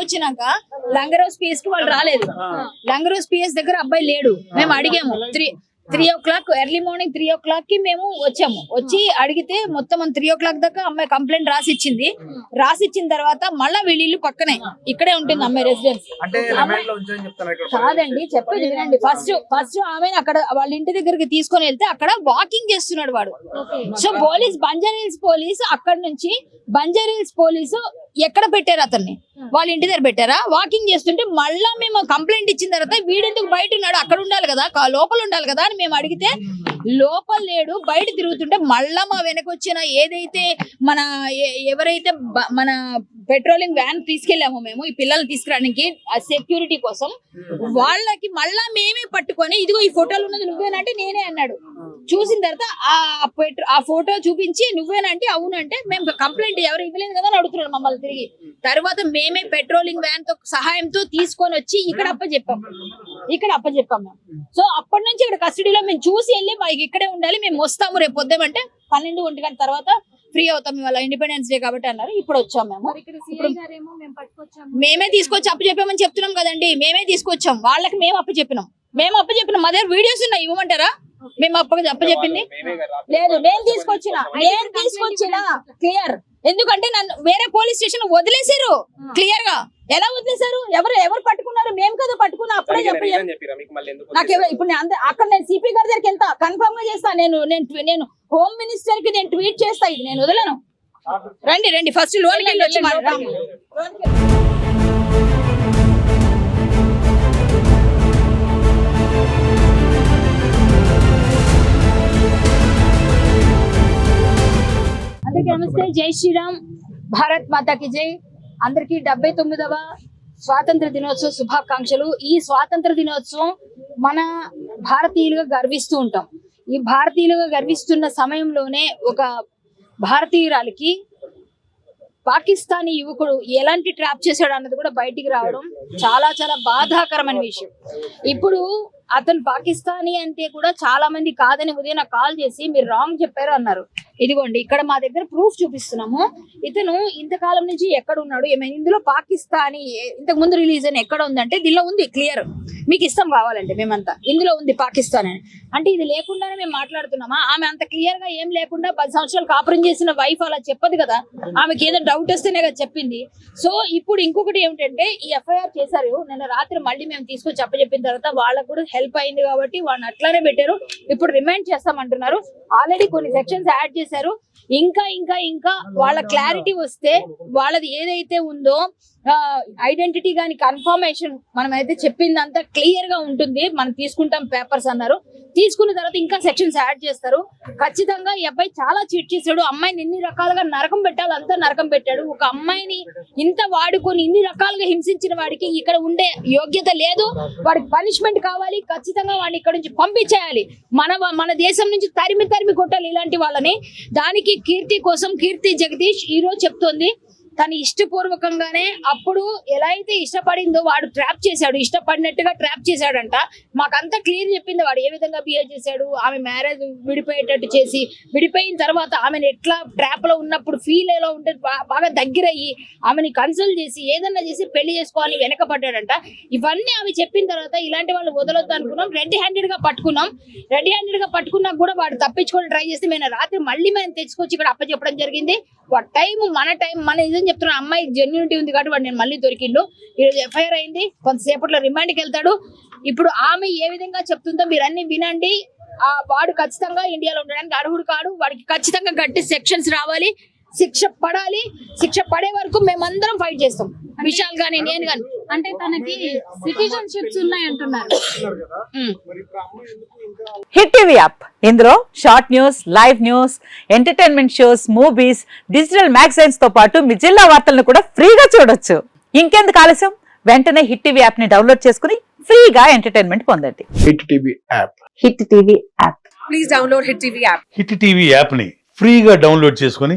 వచ్చినాక లంగరోజ్ పిఎస్కి వాళ్ళు రాలేదు. లంగరోజ్ పిఎస్ దగ్గర అబ్బాయి లేడు. మేము అడిగాము three three o'clock early morning three ఓ క్లాక్కి మేము వచ్చాము. వచ్చి అడిగితే మొత్తం త్రీ ఓ క్లాక్ దాకా అమ్మాయి కంప్లైంట్ రాసి ఇచ్చింది రాసి ఇచ్చిన తర్వాత మళ్ళా వీళ్ళ పక్కనే ఇక్కడే ఉంటుంది అమ్మాయి రెసిడెన్స్ అంటే రిమాండ్లో ఉంచని చెప్తున్నారు ఇక్కడ? కాదండి చెప్పేది వినండి. ఫస్ట్ ఫస్ట్ ఆమె అక్కడ వాళ్ళ ఇంటి దగ్గరికి తీసుకొని వెళ్తే అక్కడ వాకింగ్ చేస్తున్నాడు వాడు. So police Banjara hills police అక్కడ నుంచి బంజారా హిల్స్ పోలీసు ఎక్కడ పెట్టారు అతన్ని? వాళ్ళ ఇంటి దగ్గర పెట్టారా? వాకింగ్ చేస్తుంటే మళ్ళా మేము కంప్లైంట్ ఇచ్చిన తర్వాత వీడెందుకు బయట ఉన్నాడు? అక్కడ ఉండాలి కదా లోపల ఉండాలి కదా అని మేము అడిగితే లోపల లేడు బయట తిరుగుతుంటే మళ్ళా మా వెనక వచ్చిన ఏదైతే మన ఎవరైతే మన పెట్రోలింగ్ వ్యాన్ తీసుకెళ్ళామో మేము ఈ పిల్లల్ని తీసుకురావడానికి సెక్యూరిటీ కోసం వాళ్ళకి మళ్ళా మేమే పట్టుకొని ఇదిగో ఈ ఫోటోలు ఉన్నది నువ్వేనంటే నేనే అన్నాడు. చూసిన తర్వాత ఆ పెట్రో ఆ ఫోటో చూపించి నువ్వేనంటే అవునంటే మేము కంప్లైంట్ ఎవరు ఇవ్వలేదు కదా అని అడుగుతున్నాడు మమ్మల్ని తిరిగి. తర్వాత మేమే పెట్రోలింగ్ వ్యాన్తో సహాయంతో తీసుకొని వచ్చి ఇక్కడ అప్పచెప్పాం. ఇక్కడ అప్పచెప్పాం మేము. సో అప్పటి నుంచి ఇక్కడ కస్టడీలో మేము చూసి వెళ్ళి మాకు ఇక్కడే ఉండాలి మేము వస్తాము రేపు పొద్దుమంటే పన్నెండు ఒంటి గంట తర్వాత ఫ్రీ అవుతాం ఇవాళ ఇండిపెండెన్స్ డే కాబట్టి అన్నారు. ఇప్పుడు వచ్చాం మేము. మేము తీసుకొచ్చి అప్పు చెప్పామని చెప్తున్నాం కదండి. మేమే తీసుకొచ్చాం. వాళ్ళకి మేము అప్పు చెప్పినాం మేము అప్పు చెప్పినాం మా దగ్గర వీడియోస్ ఉన్నాయి ఇవ్వమంటారా? మేము అప్ప అప్పు చెప్పింది లేదు నేను తీసుకొచ్చిన. నేను తీసుకొచ్చిన. క్లియర్. ఎందుకంటే నన్ను వేరే పోలీస్ స్టేషన్ వదిలేశారు క్లియర్గా ఎలా వదిలేశారు? ఎవరు ఎవరు పట్టుకున్నారు? మేము కదా పట్టుకున్నా. అప్పుడే చెప్పి చెప్పిరా? మీకు మళ్ళీ ఎందుకు నాకు ఎవరు- ఇప్పుడు అక్కడ నేను సిపి గారి దగ్గరికి వెళ్తా. కన్ఫర్మ్గా చేస్తా. నేను నేను నేను హోమ్ మినిస్టర్కి నేను ట్వీట్ చేస్తా. ఇది నేను వదలను. రండి రండి. ఫస్ట్ వెళ్ళి వచ్చి. అందరికీ నమస్తే. జై శ్రీరామ్. భారత్ మాతాకి జై. అందరికీ డెబ్బై తొమ్మిదవ స్వాతంత్ర దినోత్సవ శుభాకాంక్షలు. ఈ స్వాతంత్ర దినోత్సవం మన భారతీయులుగా గర్విస్తూ ఉంటాం. ఈ భారతీయులుగా గర్విస్తున్న సమయంలోనే ఒక భారతీయురాలికి పాకిస్తానీ యువకుడు ఎలాంటి ట్రాప్ చేశాడు అన్నది కూడా బయటికి రావడం చాలా చాలా బాధాకరమైన విషయం. ఇప్పుడు అతను పాకిస్తానీ అంటే కూడా చాలా మంది కాదని ఉదయం నాకు కాల్ చేసి మీరు రాంగ్ చెప్పారు అన్నారు. ఇదిగోండి ఇక్కడ మా దగ్గర ప్రూఫ్ చూపిస్తున్నాము. ఇతను ఇంతకాలం నుంచి ఎక్కడ ఉన్నాడు? ఏమైనా ఇందులో పాకిస్తానీ ఇంతకు ముందు రిలీజ్ అని ఎక్కడ ఉందంటే దీనిలో ఉంది క్లియర్. మీకు ఇష్టం కావాలంటే మేమంతా. ఇందులో ఉంది పాకిస్తాన్ అని. అంటే ఇది లేకుండానే మేము మాట్లాడుతున్నామా? ఆమె అంత క్లియర్గా ఏం లేకుండా పది సంవత్సరాలు కాపురం చేసిన వైఫ్ అలా చెప్పదు కదా? ఆమెకి ఏదో డౌట్ వస్తేనే కదా చెప్పింది. సో ఇప్పుడు ఇంకొకటి ఏమిటంటే ఈ ఎఫ్ఐఆర్ చేశారు. నిన్న రాత్రి మళ్ళీ మేము తీసుకొచ్చి చెప్పిన తర్వాత వాళ్ళకు కూడా హెల్ప్ హెల్ప్ అయింది కాబట్టి వాళ్ళని అట్లానే పెట్టారు. ఇప్పుడు రిమైండ్ చేస్తామంటున్నారు. ఆల్రెడీ కొన్ని సెక్షన్స్ యాడ్ చేశారు. ఇంకా ఇంకా ఇంకా వాళ్ళ క్లారిటీ వస్తే వాళ్ళది ఏదైతే ఉందో ఐడెంటిటీ కానీ కన్ఫర్మేషన్ మనం అయితే చెప్పిందంతా క్లియర్గా ఉంటుంది. మనం తీసుకుంటాం పేపర్స్ అన్నారు. తీసుకున్న తర్వాత ఇంకా సెక్షన్స్ యాడ్ చేస్తారు. ఖచ్చితంగా ఈ అబ్బాయి చాలా చీట్ చేశాడు. అమ్మాయిని ఎన్ని రకాలుగా నరకం పెట్టాలి అంతా నరకం పెట్టాడు. ఒక అమ్మాయిని ఇంత వాడుకొని ఇన్ని రకాలుగా హింసించిన వాడికి ఇక్కడ ఉండే యోగ్యత లేదు. వాడికి పనిష్మెంట్ కావాలి. ఖచ్చితంగా వాడిని ఇక్కడ నుంచి పంపించేయాలి. మన మన దేశం నుంచి తరిమి తరిమి కొట్టాలి ఇలాంటి వాళ్ళని. దానికి కీర్తి కోసం కీర్తి జగదీష్ ఈ రోజు చెప్తోంది. తను ఇష్టపూర్వకంగానే అప్పుడు ఎలా అయితే ఇష్టపడిందో వాడు ట్రాప్ చేశాడు ఇష్టపడినట్టుగా ట్రాప్ చేశాడంట. మాకంతా క్లియర్ చెప్పింది వాడు ఏ విధంగా బిహేవ్ చేశాడు ఆమె మ్యారేజ్ విడిపోయేటట్టు చేసి విడిపోయిన తర్వాత ఆమెను ఎట్లా ట్రాప్లో ఉన్నప్పుడు ఫీల్ ఎలా ఉంటే బాగా దగ్గరయ్యి ఆమెని కన్సల్ట్ చేసి ఏదన్నా చేసి పెళ్ళి చేసుకోవాలని వెనకబడ్డాడంట. ఇవన్నీ ఆమె చెప్పిన తర్వాత ఇలాంటి వాళ్ళు వదలొద్దు అనుకున్నాం. రెడ్ హ్యాండెడ్గా పట్టుకున్నాం. రెడ్ హ్యాండెడ్గా పట్టుకున్నా కూడా వాడు తప్పించుకొని ట్రై చేస్తే మేము రాత్రి మళ్ళీ మేము తెచ్చుకొచ్చి ఇక్కడ అప్పచెప్పడం జరిగింది. వాడు టైం మన టైం మన నిజం చెప్తున్నా అమ్మాయి జెన్యూనిటీ ఉంది కాబట్టి వాడు నేను మళ్ళీ దొరికిండు. ఈరోజు ఎఫ్ఐఆర్ అయింది కొంతసేపట్లో రిమాండ్కి వెళ్తాడు. ఇప్పుడు ఆమె ఏ విధంగా చెప్తుందో మీరు అన్ని వినండి. ఆ వాడు ఖచ్చితంగా ఇండియాలో ఉండడానికి అర్హుడు కాడు. వాడికి ఖచ్చితంగా గట్టి సెక్షన్స్ రావాలి. శిక్ష పడాలి. శిక్ష పడే వరకు మేమందరం ఫైట్ చేస్తాం. విశాల్ గాని నేను గాని. అంటే తనకి సిటిజన్షిప్స్ ఉన్నాయి అంటున్నారు ఉమ్. Hit TV app. ఇందులో short news live news entertainment shows movies digital మ్యాగజైన్స్తో పాటు మీ జిల్లా వార్తలను కూడా ఫ్రీగా చూడొచ్చు. ఇంకెందుకు ఆలస్యం? వెంటనే హిట్ టీవీ యాప్ని డౌన్లోడ్ చేసుకుని ఫ్రీగా ఎంటర్టైన్మెంట్ పొందండి. Hit TV app. Hit TV app. Hit TV యాప్ని ఫ్రీగా డౌన్లోడ్ చేసుకొని